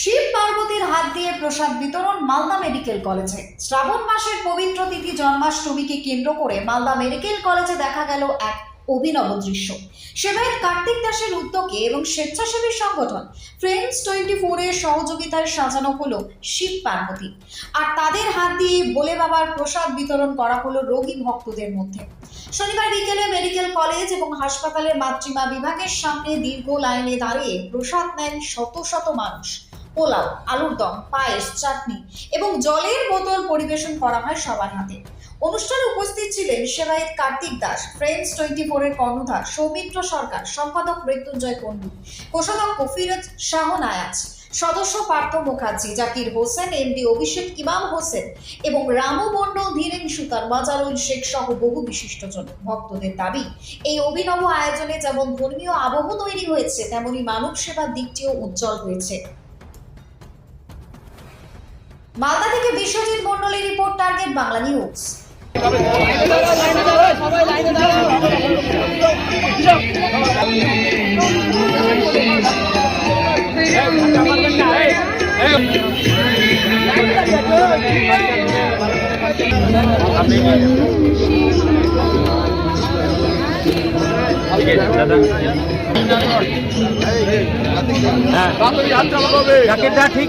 শিব পার্বতীর হাত দিয়ে প্রসাদ বিতরণ মালদা মেডিকেল কলেজে। শ্রাবণ মাসের পবিত্র তিথি জন্মাষ্টমীকে কেন্দ্র করে মালদা মেডিকেল কলেজে দেখা গেল এক অভিনব দৃশ্য। কার্তিক দাসের উদ্যোগে এবং স্বেচ্ছাসেবী সংগঠন ফ্রেন্ডস টোয়েন্টি সহযোগিতায় সাজানো হলো শিব পার্বতী। আর তাদের হাত দিয়ে ভোলে বাবার প্রসাদ বিতরণ করা হলো রোগী ভক্তদের মধ্যে। শনিবার বিকেলে মেডিকেল কলেজ এবং হাসপাতালের মাতৃমা বিভাগের সামনে দীর্ঘ লাইনে দাঁড়িয়ে প্রসাদ নেন শত শত মানুষ। পোলাও, আলুর দম, পায়েস, চাটনি এবং জলের বোতল পরিবেশন করা হয় সবার হাতে। অনুষ্ঠানে উপস্থিত ছিলেন সেবায়ত কার্তিক দাস, ফ্রেন্ডস টোয়েন্টি ফোরের কর্ণধার সৌমিত্র সরকার, সম্পাদক মৃত্যুঞ্জয় কুণ্ডু কোষাধ্যক্ষ ফিরোজ শাহ নায়াজ। সদস্য পার্থ মুখার্জি, জাকির হোসেন, এমডি অভিষেক ইমাম হোসেন এবং রামু মণ্ডল, ধীরেন সুতার, মাজারুল শেখ সহ বহু বিশিষ্টজন ভক্তদের দাবি, এই অভিনব আয়োজনে যেমন ধর্মীয় আবহ তৈরি হয়েছে, তেমনি মানব সেবার দিকটিও উজ্জ্বল হয়েছে। মালদা থেকে বিশ্বজিৎ মণ্ডলের রিপোর্ট, টার্গেট বাংলা নিউজ। জ্যাকেটটা ঠিক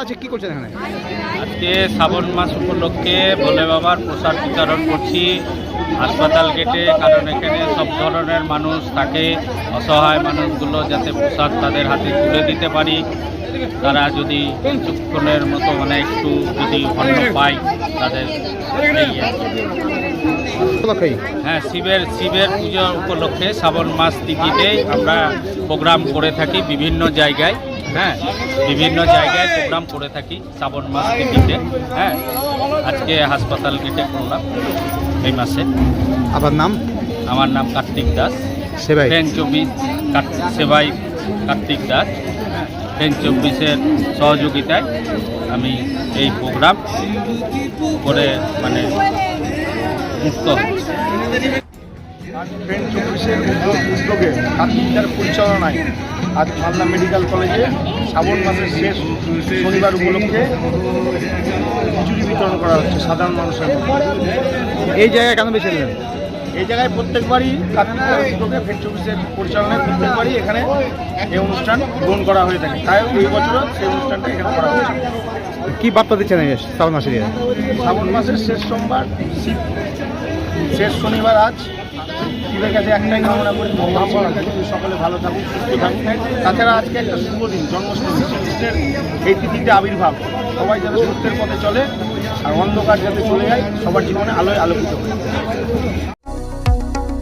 আচ্ছা কি করছেন এখানে? আজকে শ্রাবণ মাস উপলক্ষে ভোলে বাবার প্রসাদ বিতরণ করছি। হাসপাতাল গেটে কারণ এখানে সব ধরনের মানুষ থাকে অসহায় মানুষগুলো যাতে প্রসাদ তাদের হাতে তুলে দিতে পারি। তারা যদি কিছুক্ষণের মতো মানে একটু যদি অন্ন পায় তাদের হ্যাঁ শিবের শিবের পুজো উপলক্ষে শ্রাবণ মাস তিথিতে আমরা প্রোগ্রাম করে থাকি বিভিন্ন জায়গায়। হ্যাঁ বিভিন্ন জায়গায় প্রোগ্রাম করে থাকি শ্রাবণ মাস তিথিতে। হ্যাঁ আজকে হাসপাতাল গেটে করলাম এই মাসে। আপনার নাম? আমার নাম কার্তিক দাস। সেবাই। ট্রেন চব্বিশ কার্তিক সেবাই কার্তিক দাস। ট্রেন চব্বিশের সহযোগিতায় আমি এই প্রোগ্রাম করে মানে মুক্ত ট্রেন চব্বিশের উদ্যোগ কার্তিকদার পরিচালনায় আজ মালদা মেডিকেল কলেজে শ্রাবণ মাসের শেষ শনিবার উপলক্ষে খিচুড়ি বিতরণ করা হচ্ছে সাধারণ মানুষের এই জায়গায় কেন বেছে নিলেন? এই জায়গায় প্রত্যেকবারই কার্তিকদার উদ্যোগে ট্রেন চব্বিশের পরিচালনায় প্রত্যেকবারই এখানে এই অনুষ্ঠান গ্রহণ করা হয়ে থাকে। তাই এই বছরও সেই অনুষ্ঠানটা এখানে করা হচ্ছে। কি বার্তা দিচ্ছেন শ্রাবণ মাসে দিয়ে শ্রাবণ মাসের শেষ সোমবার শেষ শনিবার আজ শিবের কাছে একটাই কামনা করি ভগবানের কাছে সকলে ভালো থাকুক, সুস্থ থাকুক। তাছাড়া আজকে একটা শুভ দিন, জন্মাষ্টমী, শ্রীকৃষ্ণের এই তিথিতে আবির্ভাব। সবাই যাতে সত্যের পথে চলে, আর অন্ধকার যাতে চলে যায়, সবার জীবনে আলোয় আলোকিত